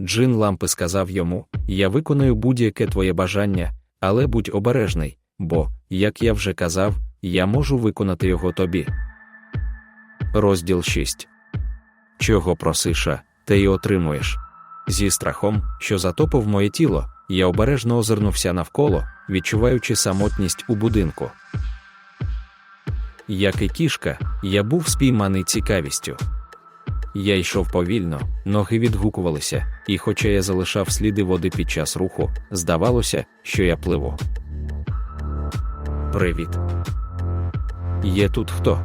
Джин лампи сказав йому: Я виконаю будь-яке твоє бажання, але будь обережний, бо, як я вже казав, я можу виконати його тобі. Розділ 6. Чого просиша, те й отримуєш. Зі страхом, що затопив моє тіло, я обережно озирнувся навколо, відчуваючи самотність у будинку. Як і кішка, я був спійманий цікавістю. Я йшов повільно, ноги відгукувалися, і, хоча я залишав сліди води під час руху, здавалося, що я пливу. Привіт. Є тут хто?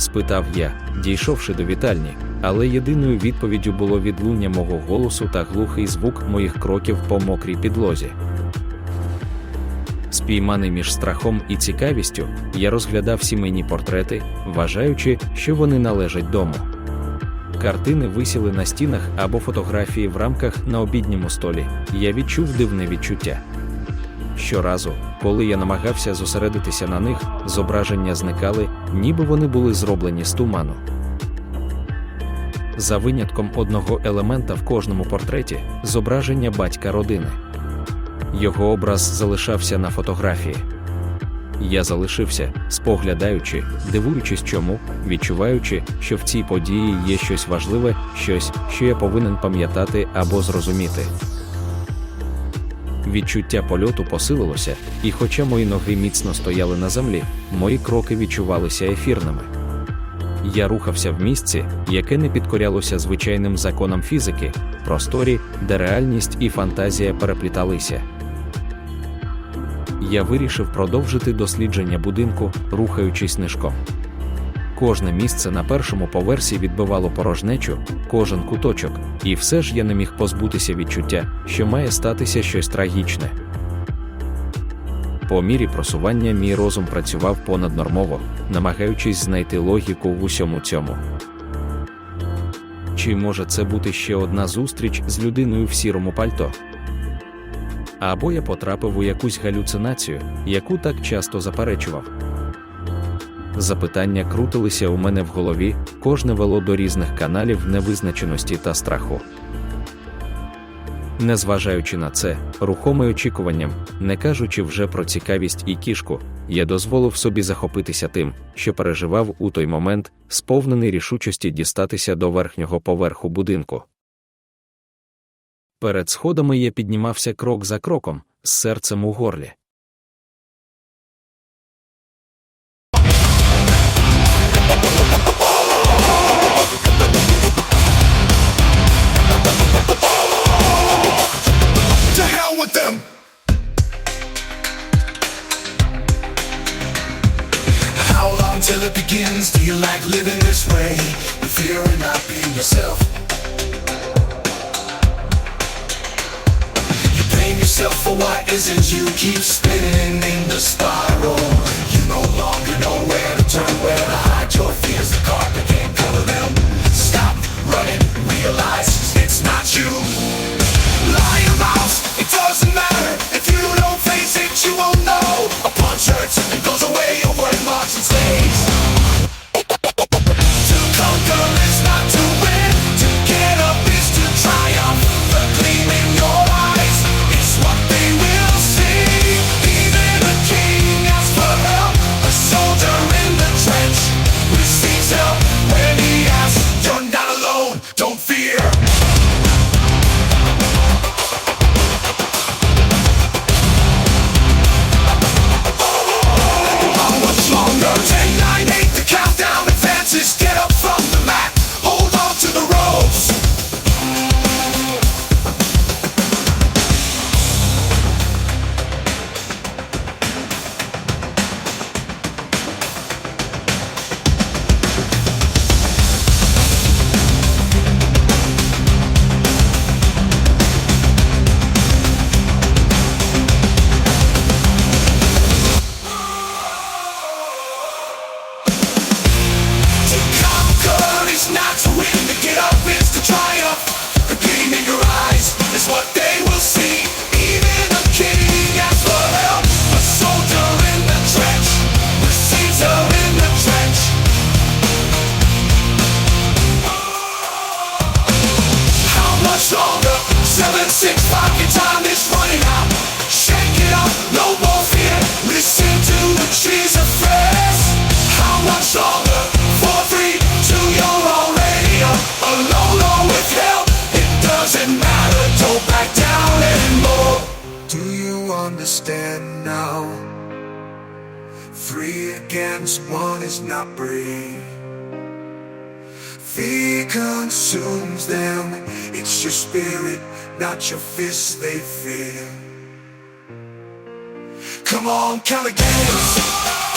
спитав я, дійшовши до вітальні, але єдиною відповіддю було відлуння мого голосу та глухий звук моїх кроків по мокрій підлозі. Спійманий між страхом і цікавістю, я розглядав сімейні портрети, вважаючи, що вони належать дому. Картини висіли на стінах або фотографії в рамках на обідньому столі. Я відчув дивне відчуття. Щоразу, коли я намагався зосередитися на них, зображення зникали, ніби вони були зроблені з туману. За винятком одного елемента в кожному портреті зображення батька родини. Його образ залишався на фотографії. Я залишився, споглядаючи, дивуючись чому, відчуваючи, що в цій події є щось важливе, щось, що я повинен пам'ятати або зрозуміти. Відчуття польоту посилилося, і хоча мої ноги міцно стояли на землі, мої кроки відчувалися ефірними. Я рухався в місці, яке не підкорялося звичайним законам фізики, просторі, де реальність і фантазія перепліталися. Я вирішив продовжити дослідження будинку, рухаючись нишком. Кожне місце на першому поверсі відбивало порожнечу, кожен куточок, і все ж я не міг позбутися відчуття, що має статися щось трагічне. По мірі просування мій розум працював понаднормово, намагаючись знайти логіку в усьому цьому. Чи може це бути ще одна зустріч з людиною в сірому пальто? Або я потрапив у якусь галюцинацію, яку так часто заперечував. Запитання крутилися у мене в голові, кожне вело до різних каналів невизначеності та страху. Незважаючи на це, рухомий очікуванням, не кажучи вже про цікавість і кішку, я дозволив собі захопитися тим, що переживав у той момент, сповнений рішучості дістатися до верхнього поверху будинку. Перед сходами я піднімався крок за кроком, з серцем у горлі. Till it begins? Do you like living this way? The fear of not being yourself. Yourself for what isn't you. Keep spinning in the spiral. You no longer know where to turn, where to understand now. Three against one is not free. Fear consumes them. It's your spirit, not your fists they fear. Come on, Caligans!